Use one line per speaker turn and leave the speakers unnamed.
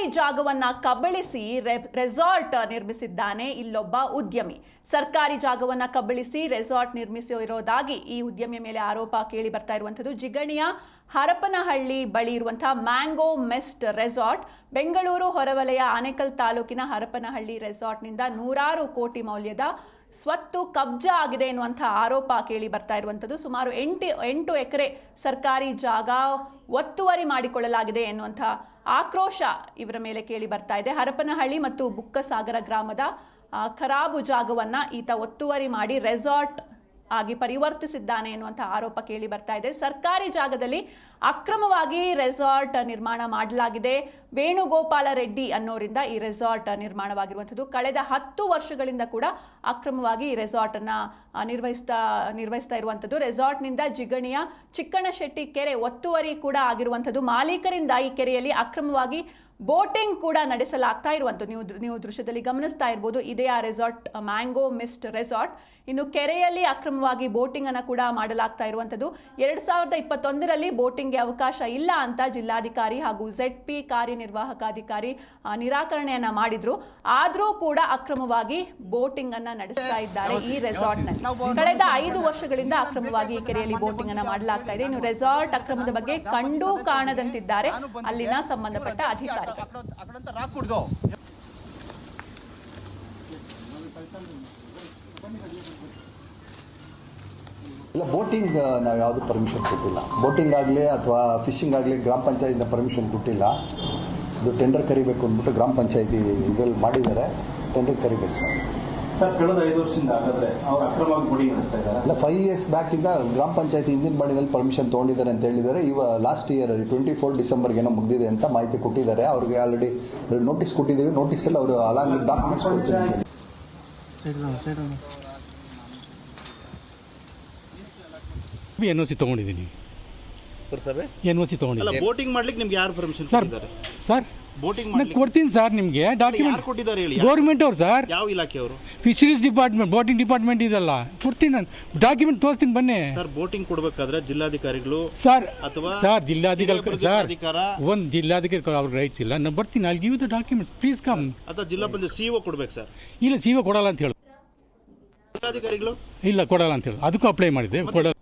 ಸರ್ಕಾರಿ ಜಾಗವನ್ನ ಕಬಳಿಸಿ ರೆಸಾರ್ಟ್ ನಿರ್ಮಿಸಿದ್ದಾನೆ ಇಲ್ಲೊಬ್ಬ ಉದ್ಯಮಿ. ಸರ್ಕಾರಿ ಜಾಗವನ್ನ ಕಬಳಿಸಿ ರೆಸಾರ್ಟ್ ನಿರ್ಮಿಸಿರೋದಾಗಿ ಈ ಉದ್ಯಮಿಯ ಮೇಲೆ ಆರೋಪ ಕೇಳಿ ಬರ್ತಾ ಇರುವಂಥದ್ದು. ಜಿಗಣಿಯ ಹರಪನಹಳ್ಳಿ ಬಳಿ ಇರುವಂತಹ ಮ್ಯಾಂಗೋ ಮೆಸ್ಟ್ ರೆಸಾರ್ಟ್ ಬೆಂಗಳೂರು ಹೊರವಲಯ ಆನೇಕಲ್ ತಾಲೂಕಿನ ಹರಪನಹಳ್ಳಿ ರೆಸಾರ್ಟ್ನಿಂದ ನೂರಾರು ಕೋಟಿ ಮೌಲ್ಯದ ಸ್ವತ್ತು ಕಬ್ಜಾ ಆಗಿದೆ ಎನ್ನುವಂಥ ಆರೋಪ ಕೇಳಿ ಬರ್ತಾ ಇರುವಂಥದ್ದು. ಸುಮಾರು ಎಂಟು ಎಂಟು ಎಕರೆ ಸರ್ಕಾರಿ ಜಾಗ ಒತ್ತುವರಿ ಮಾಡಿಕೊಳ್ಳಲಾಗಿದೆ ಎನ್ನುವಂಥ ಆಕ್ರೋಶ ಇವರ ಮೇಲೆ ಕೇಳಿ ಬರ್ತಾ ಇದೆ. ಹರಪನಹಳ್ಳಿ ಮತ್ತು ಬುಕ್ಕಸಾಗರ ಗ್ರಾಮದ ಖರಾಬು ಜಾಗವನ್ನು ಈತ ಒತ್ತುವರಿ ಮಾಡಿ ರೆಸಾರ್ಟ್ ಆಗಿ ಪರಿವರ್ತಿಸಿದ್ದಾನೆ ಎನ್ನುವಂಥ ಆರೋಪ ಕೇಳಿ ಬರ್ತಾ ಇದೆ. ಸರ್ಕಾರಿ ಜಾಗದಲ್ಲಿ ಅಕ್ರಮವಾಗಿ ರೆಸಾರ್ಟ್ ನಿರ್ಮಾಣ ಮಾಡಲಾಗಿದೆ. ವೇಣುಗೋಪಾಲ ರೆಡ್ಡಿ ಅನ್ನೋರಿಂದ ಈ ರೆಸಾರ್ಟ್ ನಿರ್ಮಾಣವಾಗಿರುವಂಥದ್ದು. ಕಳೆದ ಹತ್ತು ವರ್ಷಗಳಿಂದ ಕೂಡ ಅಕ್ರಮವಾಗಿ ಈ ರೆಸಾರ್ಟ್ ಅನ್ನ ಆ, ನಿರ್ವಹಿಸ್ತಾ ನಿರ್ವಹಿಸ್ತಾ ಇರುವಂಥದ್ದು. ರೆಸಾರ್ಟ್ನಿಂದ ಜಿಗಣಿಯ ಚಿಕ್ಕಣಶೆಟ್ಟಿ ಕೆರೆ ಒತ್ತುವರಿ ಕೂಡ ಆಗಿರುವಂಥದ್ದು. ಮಾಲೀಕರಿಂದ ಈ ಕೆರೆಯಲ್ಲಿ ಅಕ್ರಮವಾಗಿ ಬೋಟಿಂಗ್ ಕೂಡ ನಡೆಸಲಾಗ್ತಾ ಇರುವಂತ ನೀವು ನೀವು ದೃಶ್ಯದಲ್ಲಿ ಗಮನಿಸ್ತಾ ಇರ್ಬೋದು, ಇದೇ ಆ ರೆಸಾರ್ಟ್ ಮ್ಯಾಂಗೋ ಮಿಸ್ಟ್ ರೆಸಾರ್ಟ್. ಇನ್ನು ಕೆರೆಯಲ್ಲಿ ಅಕ್ರಮವಾಗಿ ಬೋಟಿಂಗ್ ಅನ್ನು ಕೂಡ ಮಾಡಲಾಗ್ತಾ ಇರುವಂಥದ್ದು. ಎರಡು ಸಾವಿರದ ಇಪ್ಪತ್ತೊಂದರಲ್ಲಿ ಬೋಟಿಂಗ್ಗೆ ಅವಕಾಶ ಇಲ್ಲ ಅಂತ ಜಿಲ್ಲಾಧಿಕಾರಿ ಹಾಗೂ ಝೆಡ್ ಪಿ ಕಾರ್ಯನಿರ್ವಾಹಕಾಧಿಕಾರಿ ನಿರಾಕರಣೆಯನ್ನು ಮಾಡಿದ್ರು. ಆದರೂ ಕೂಡ ಅಕ್ರಮವಾಗಿ ಬೋಟಿಂಗ್ ಅನ್ನ ನಡೆಸ್ತಾ ಇದ್ದಾರೆ ಈ ರೆಸಾರ್ಟ್ನಲ್ಲಿ. ಕಳೆದ ಐದು ವರ್ಷಗಳಿಂದ ಅಕ್ರಮವಾಗಿ ಈ ಕೆರೆಯಲ್ಲಿ ಬೋಟಿಂಗ್ ಅನ್ನ ಮಾಡಲಾಗ್ತಾ ಇದೆ. ಇನ್ನು ರೆಸಾರ್ಟ್ ಅಕ್ರಮದ ಬಗ್ಗೆ ಕಂಡು ಕಾಣದಂತಿದ್ದಾರೆ. ಅಲ್ಲಿನ ಸಂಬಂಧಪಟ್ಟ ಅಧಿಕಾರಿಗಳು.
ಇಲ್ಲ, ಬೋಟಿಂಗ್ ನಾವು ಯಾವುದು ಪರ್ಮಿಷನ್ ಕೊಟ್ಟಿಲ್ಲ. ಬೋಟಿಂಗ್ ಆಗಲಿ ಅಥವಾ ಫಿಶಿಂಗ್ ಆಗಲಿ ಗ್ರಾಮ ಪಂಚಾಯತಿಂದ ಪರ್ಮಿಷನ್ ಕೊಟ್ಟಿಲ್ಲ. ಇದು ಟೆಂಡರ್ ಕರಿಬೇಕು ಅಂದ್ಬಿಟ್ಟು ಗ್ರಾಮ ಪಂಚಾಯತಿ ಇದರಲ್ಲಿ ಮಾಡಿದ್ದಾರೆ. ಟೆಂಡರ್ ಕರಿಬೇಕು. ಸರ್
ಸರ್ ಕಳೆದ ಐದು ವರ್ಷದಿಂದ ಹಾಗಾದ್ರೆ ಅವ್ರು ಅಕ್ರಮವಾಗಿ ಗುಡಿ ನಡೆಸ್ತಾ ಇದ್ದಾರೆ.
ಇಲ್ಲ ಫೈವ್ ಇಯರ್ಸ್ ಬ್ಯಾಕಿಂದ ಗ್ರಾಮ ಪಂಚಾಯತಿ ಹಿಂದಿನ ಬಾಡಿನಲ್ಲಿ ಪರ್ಮಿಷನ್ ತಗೊಂಡಿದ್ದಾರೆ ಅಂತ ಹೇಳಿದ್ದಾರೆ. ಇವ last year twenty four December ಏನೋ ಮುಗಿದಿದೆ ಅಂತ ಮಾಹಿತಿ ಕೊಟ್ಟಿದ್ದಾರೆ. ಅವ್ರಿಗೆ ಆಲ್ರೆಡಿ ನೋಟಿಸ್ ಕೊಟ್ಟಿದ್ದೀವಿ. ನೋಟಿಸಲ್ಲಿ ಅವರು ಅಲಾಂಗ್ ಡಾಕ್ಯುಮೆಂಟ್ಸ್ ಕೊಡ್ತೀನಿ ಅಂತ
ಎನ್ ಒ ಸಿ ತೊಗೊಂಡಿದ್ದೀನಿ. ಎನ್ ಒ ಸಿ
ಅಲ್ಲ
ತೊಗೊಂಡಿದ್ದೀನಿ
ಬೋಟಿಂಗ್ ಮಾಡ್ಲಿಕ್ಕೆ ನಿಮ್ಗೆ ಯಾರು ಪರ್ಮಿಷನ್
ಸರ್ ಸರ್
ಬೋಟಿಂಗ್
ನಾನು ಕೊಡ್ತೀನಿ ಸರ್ ನಿಮಗೆ ಡಾಕ್ಯುಮೆಂಟ್
ಕೊಟ್ಟಿದ್ದಾರೆ ಹೇಳಿ?
ಗೌರ್ಮೆಂಟ್ ಅವ್ರು ಸರ್.
ಯಾವ ಇಲಾಖೆಯವರು
ಫಿಶರೀಸ್ ಡಿಪಾರ್ಟ್ಮೆಂಟ್ ಬೋಟಿಂಗ್ ಡಿಪಾರ್ಟ್ಮೆಂಟ್ ಇದೆಲ್ಲ. ಕೊಡ್ತೀನಿ ನಾನು. ಡಾಕ್ಯುಮೆಂಟ್ ತೋರಿಸ್ತೀನಿ ಬನ್ನಿ.
ಸರ್ ಬೋಟಿಂಗ್ ಕೊಡ್ಬೇಕಾದ್ರೆ ಜಿಲ್ಲಾಧಿಕಾರಿಗಳು
ಸರ್
ಅಥವಾ
ಸರ್ ಜಿಲ್ಲಾಧಿಕಾರಿ ಸರ್. ಒಂದು ಜಿಲ್ಲಾಧಿಕಾರಿ ಅವ್ರಿಗೆ ರೈಟ್ಸ್ ಇಲ್ಲ. ನಾನು ಬರ್ತೀನಿ ಅಲ್ಲಿ give the documents please come
ಅಥವಾ ಜಿಲ್ಲಾ ಪಂಚಾಯತ್ ಒ ಕೊಡ್ಬೇಕು ಸರ್.
ಇಲ್ಲ ಜೀವ ಕೊಡಲ್ಲ ಅಂತ ಹೇಳಿ.
ಜಿಲ್ಲಾಧಿಕಾರಿಗಳು?
ಇಲ್ಲ ಕೊಡಲ್ಲ ಅಂತ ಹೇಳಿ. ಅದಕ್ಕೂ ಅಪ್ಲೈ ಮಾಡಿದ್ದೆ. ಕೊಡಲ್ಲ.